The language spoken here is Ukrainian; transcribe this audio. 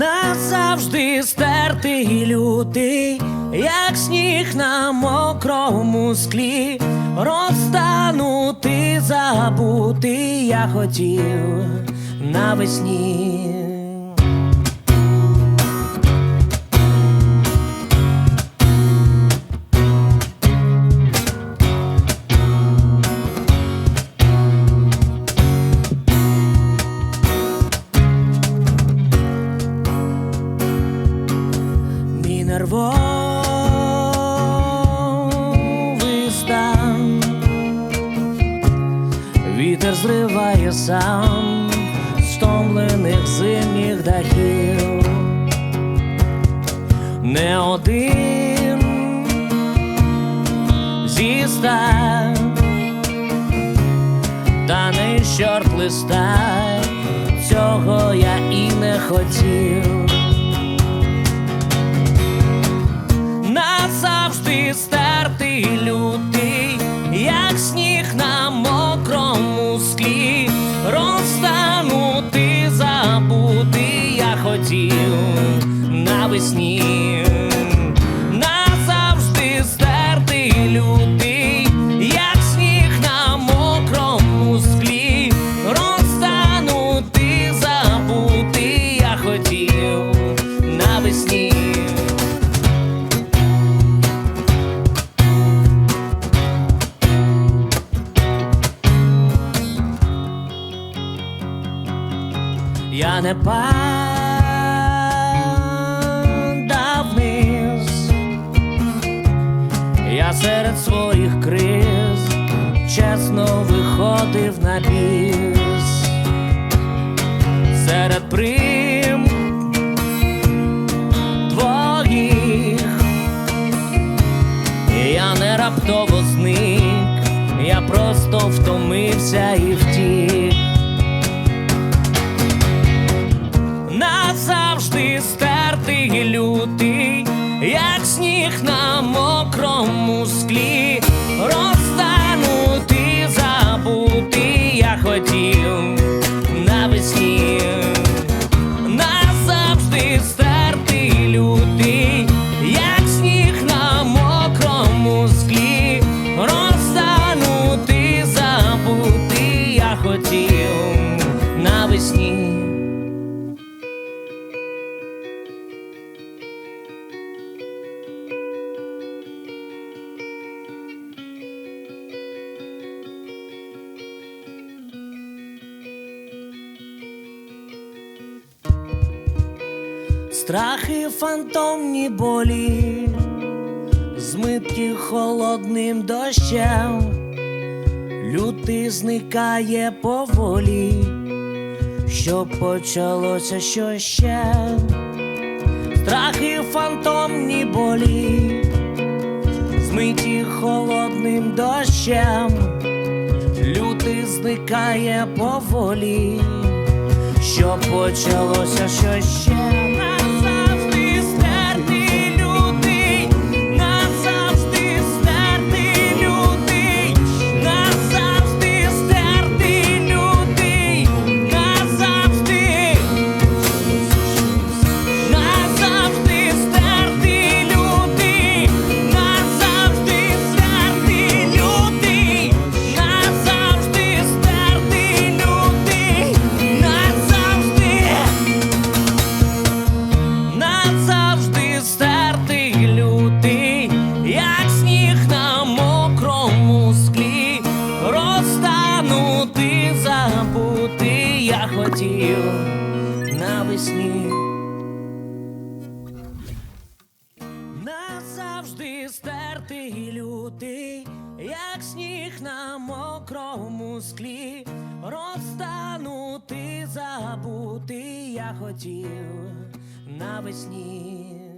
назавжди стертий лютий, як сніг на мокрому склі, розтанути, забути я хотів навесні. Нервовий стан. Вітер зриває сам стомлених зимніх дахів. Не один зі ста Та не чорт листа Цього я і не хотів сніг на мокрому склі, розтанути, забути я хотів навесні. Я не падав вниз, я серед своїх криз чесно виходив на біс. Серед прим твоїх. Я не раптово зник, я просто втомився і втік. Назавжди стертий і лютий, як сніг на мокрому склі, розтанути, забути я хотів навесні. Назавжди стертий і як сніг на мокрому склі, розтанути, забути я хотів навесні. Страхи фантомні болі, змитті холодним дощем, лютий зникає поволі, що почалося що ще, страхи фантомні болі, змиті холодним дощем, лютий зникає поволі що почалося що ще стертий лютий, як сніг на мокрому склі, розтанути, забути я хотів навесні.